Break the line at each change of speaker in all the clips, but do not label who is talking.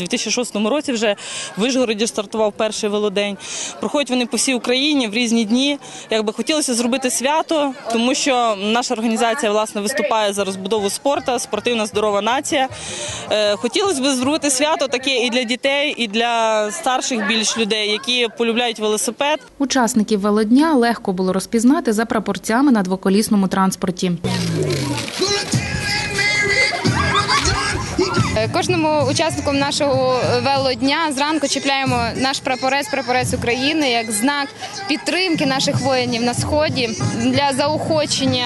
У 2006 році вже в Вишгороді стартував перший велодень. Проходять вони по всій Україні в різні дні. Якби хотілося зробити свято, тому що наша організація власне виступає за розбудову спорту, спортивна здорова нація. Е, Хотілося б зробити свято таке і для дітей, і для старших більш людей, які полюбляють велосипед.
Учасників велодня легко було розпізнати за прапорцями на двоколісному транспорті.
Кожному учаснику нашого велодня зранку чіпляємо наш прапорець, прапорець України як знак підтримки наших воїнів на сході для заохочення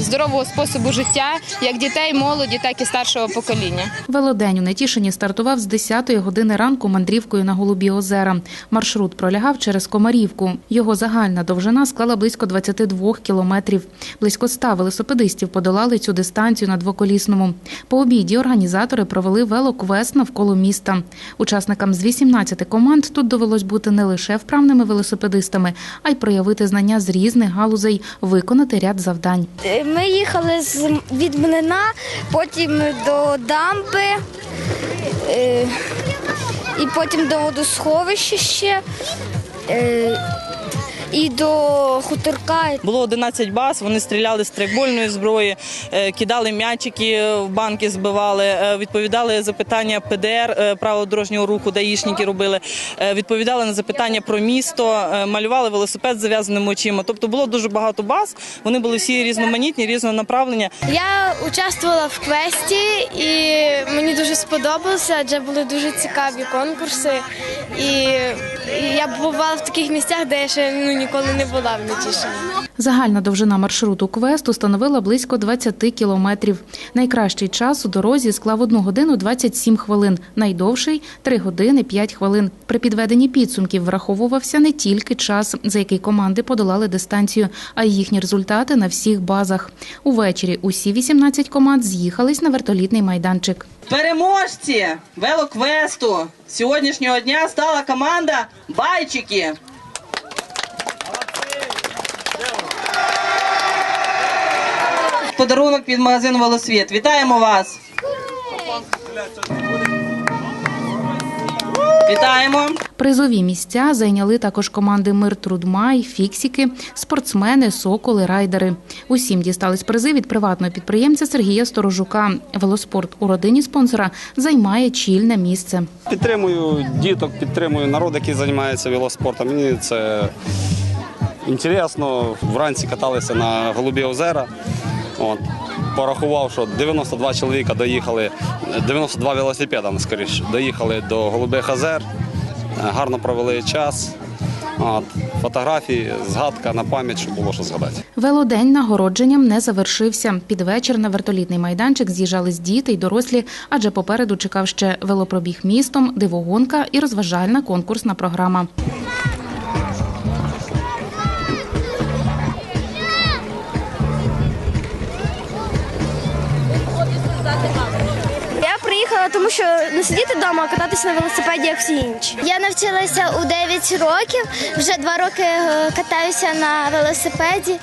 здорового способу життя як дітей, молоді, так і старшого покоління.
Велодень у Нетішині стартував з 10-ї години ранку мандрівкою на Голубі озера. Маршрут пролягав через Комарівку. Його загальна довжина склала близько 22 кілометрів. Близько 100 велосипедистів подолали цю дистанцію на двоколісному. По обіді організатори провели велоквест навколо міста. Учасникам з 18 команд тут довелось бути не лише вправними велосипедистами, а й проявити знання з різних галузей, виконати ряд завдань.
Е, Ми їхали з від млина, потім до дамби, е, і потім до водосховища ще. Е, І до хуторка.
Було 11 баз, вони стріляли з трейкбольної зброї, е, кидали м'ячики в банки, збивали, е, відповідали запитання ПДР, е, правил дорожнього руху, даїшники робили, е, відповідали на запитання про місто, е, малювали велосипед з зав'язаними очима. Тобто було дуже багато баз, вони були всі різноманітні, різного направлення.
Я участвувала в квесті і мені дуже сподобалося, адже були дуже цікаві конкурси. І я бувала в таких місцях, де я ще ну, ніколи не була в Нетішині.
Загальна довжина маршруту квесту становила близько 20 кілометрів. Найкращий час у дорозі склав 1 годину 27 хвилин, найдовший 3 години 5 хвилин. При підведенні підсумків враховувався не тільки час, за який команди подолали дистанцію, а й їхні результати на всіх базах. Увечері усі 18 команд з'їхались на вертолітний майданчик.
Переможці велоквесту сьогоднішнього дня стала команда Байчики. Подарунок від магазину Велосвіт. Вітаємо вас! Вітаємо!
Призові місця зайняли також команди Мир Трудмай, Фіксіки, спортсмени, соколи, райдери. Усім дістались призи від приватного підприємця Сергія Сторожука. Велоспорт у родині спонсора займає чільне місце.
Підтримую діток, підтримую народ, який займається велоспортом. Мені це інтересно. Вранці каталися на Голубі озера. От. Порахував, що 92 чоловіка доїхали, 92 велосипедами, скоріше, доїхали до Голубих озер. Гарно провели час. От. Фотографії, згадка на пам'ять, щоб було що згадати.
Велодень нагородженням не завершився. Під вечір на вертолітний майданчик з'їжджались діти й дорослі, адже попереду чекав ще велопробіг містом, дивогонка і розважальна конкурсна програма.
Тому що не сидіти вдома, а кататися на велосипеді, як всі інші. Я навчилася у 9 років, вже два роки е, катаюся на велосипеді.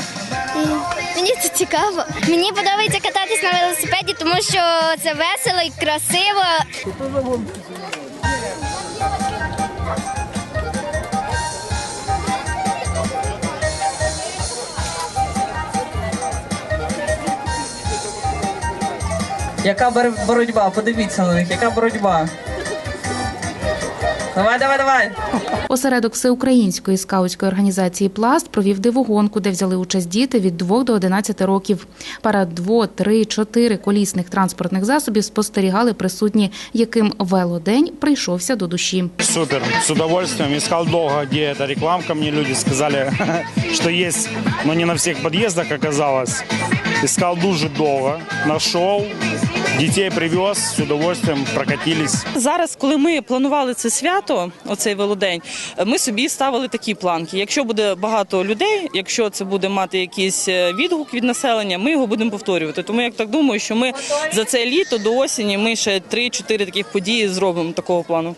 І мені це цікаво. Мені подобається кататись на велосипеді, тому що це весело і красиво.
Яка бор- боротьба? Подивіться на них, яка боротьба. Давай, давай, давай.
Осередок всеукраїнської скаутської організації Пласт провів дивогонку, де взяли участь діти від 2 до 11 років. Парад дво, три, чотири колісних транспортних засобів спостерігали присутні, яким велодень прийшовся до душі.
Супер, с удовольствием. Искал долго, где эта рекламка. Мне люди сказали, что есть, но не на всех подъездах оказалось. Искал дуже долго, нашел, детей привез, з удовольствием прокатились.
Зараз, коли ми планували це свято, оцей велодень, ми собі ставили такі планки. Якщо буде багато людей, якщо це буде мати якийсь е, відгук від населення, ми його будемо повторювати. Тому я так думаю, що ми за це літо до осені ми ще 3-4 таких події зробимо такого плану.